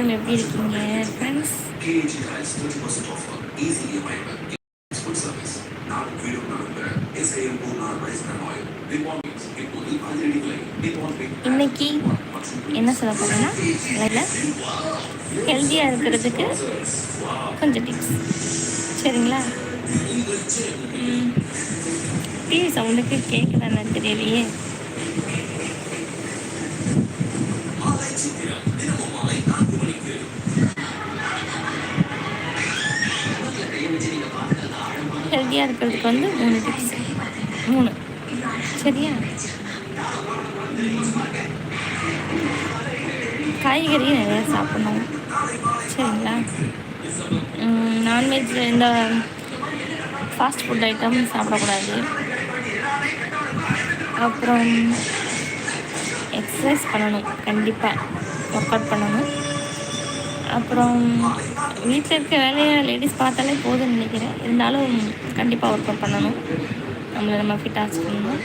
எல்லாரும் எப்படி இருக்கீங்க? ஃப்ரெண்ட்ஸ் இன்னைக்கு என்ன சொல்ல போகிறேன்னா அதில் ஹெல்த்தியாக இருக்கிறதுக்கு கொஞ்சம் டிப்ஸ் சரிங்களா? டிவி சவுண்டுக்கு கேட்குதான்னு தெரியலையே. ஹெல்த்தியாக இருக்கிறதுக்கு வந்து மூணு டிப்ஸ் மூணு. சரியா? காய்கறி நிறையா சாப்பிடணும். சரிங்களா? நான்வெஜ் இந்த ஃபாஸ்ட் ஃபுட் ஐட்டம் சாப்பிடக்கூடாது. அப்புறம் எக்ஸசைஸ் பண்ணணும். கண்டிப்பாக ஒர்க் அவுட் பண்ணணும். அப்புறம் வீட்டில் இருக்க வேலையை லேடிஸ் பார்த்தாலே போதும்னு நினைக்கிறேன். இருந்தாலும் கண்டிப்பாக ஒர்க் அவுட் பண்ணணும். நம்மளை நம்ம ஃபிட்டாக வச்சுக்கணும்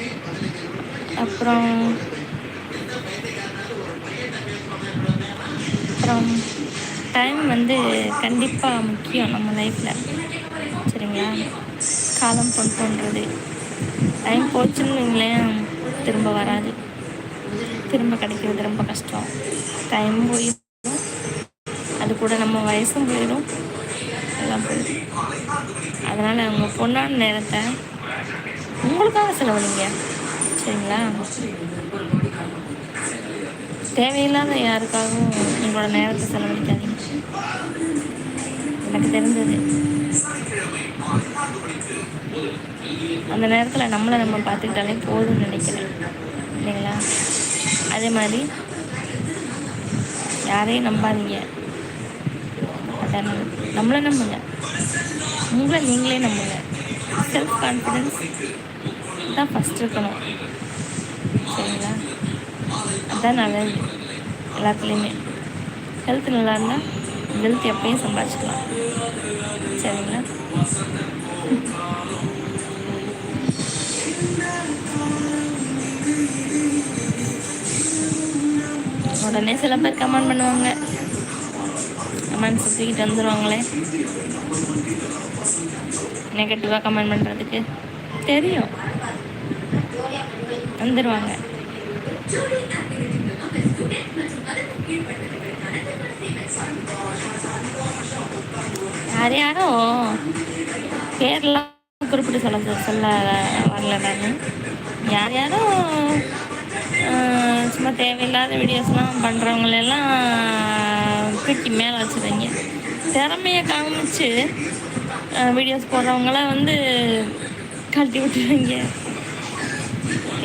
அப்புறம் அப்புறம் டைம் வந்து கண்டிப்பாக முக்கியம் நம்ம லைஃப்பில் சரிங்களா? காலம் பொன் போன்றது டைம் போச்சுன்னு வைங்களேன் திரும்ப வராது. திரும்ப கிடைக்கிறது ரொம்ப கஷ்டம். டைம் போய் அது கூட நம்ம வயசும் போயிடும். எல்லாம் போயிடும். அதனால் உங்கள் பொண்ணான நேரத்தை உங்களுக்காக செலவழிங்க. சரிங்களா? தேவையில்லாத யாருக்காகவும் உங்களோட நேரத்தை செலவழிக்காதீங்க. எனக்கு தெரிஞ்சது. அந்த நேரத்தில் நம்மளை நம்ம பார்த்துக்கிட்டாலே போதும்னு நினைக்கிறேன். இல்லைங்களா? அதே மாதிரி யாரையும் நம்பாதீங்க. அதான் நம்மளை நம்புங்க. உங்களை நீங்களே நம்புங்க. செல்ஃப் கான்ஃபிடென்ஸ் தான் ஃபஸ்ட் இருக்கணும். சரிங்களா? அதுதான் நல்லது. எல்லாத்துலேயுமே. ஹெல்த் நல்லா இருந்தால் வெல்த் எப்பயும் சம்பாதிச்சிக்கலாம். சரிங்களா? உடனே சில பேர் கமெண்ட் பண்ணுவாங்க. கமெண்ட் சுற்றிக்கிட்டு வந்துடுவாங்களே நெகட்டிவாக கமெண்ட் பண்ணுறதுக்கு தெரியும். வந்துடுவாங்க யார் யாரோ? பேர்லாம் குறிப்பிட்டு சொல்ல சொல்ல வரல நான். யார் யாரும் சும்மா தேவையில்லாத வீடியோஸ்லாம் பண்ணுறவங்களெல்லாம் கட்டி மேலே வச்சுருங்க திறமையை காமிச்சு வீடியோஸ் போடுறவங்களாம் வந்து கழட்டி விட்டுருவீங்க.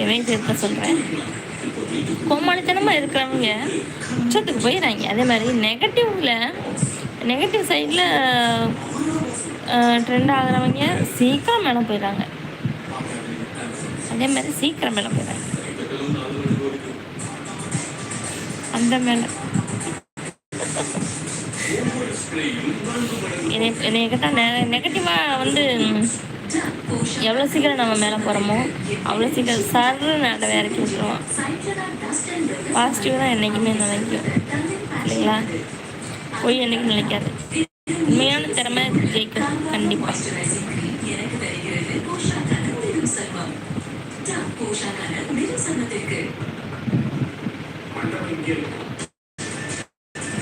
இதையும் சேர்த்த சொல்கிறேன் கோமாளித்தனமாக இருக்கிறவங்க உச்சத்துக்கு போயிடுறாங்க அதே மாதிரி நெகட்டிவில் நெகட்டிவ் சைடில் ட்ரெண்ட் ஆகிறவங்க சீக்கிரம் மேலே போயிடுறாங்க அதே மாதிரி சீக்கிரம் மேலே போயிடுறாங்க அந்த மேலே. என்னை என்னை கேட்டால் நெ நெகட்டிவாக வந்து எவ்வளோ சீக்கிரம் நம்ம மேலே போகிறோமோ அவ்வளோ சீக்கிரம் சர்ரு அதை இறக்கி விட்டுருவோம். பாசிட்டிவ் தான் என்றைக்குமே நினைக்கும் இல்லைங்களா? போய் என்றைக்கும் நினைக்காது உண்மையான திறமை ஜெயிக்கும் கண்டிப்பாக போஷாக்கான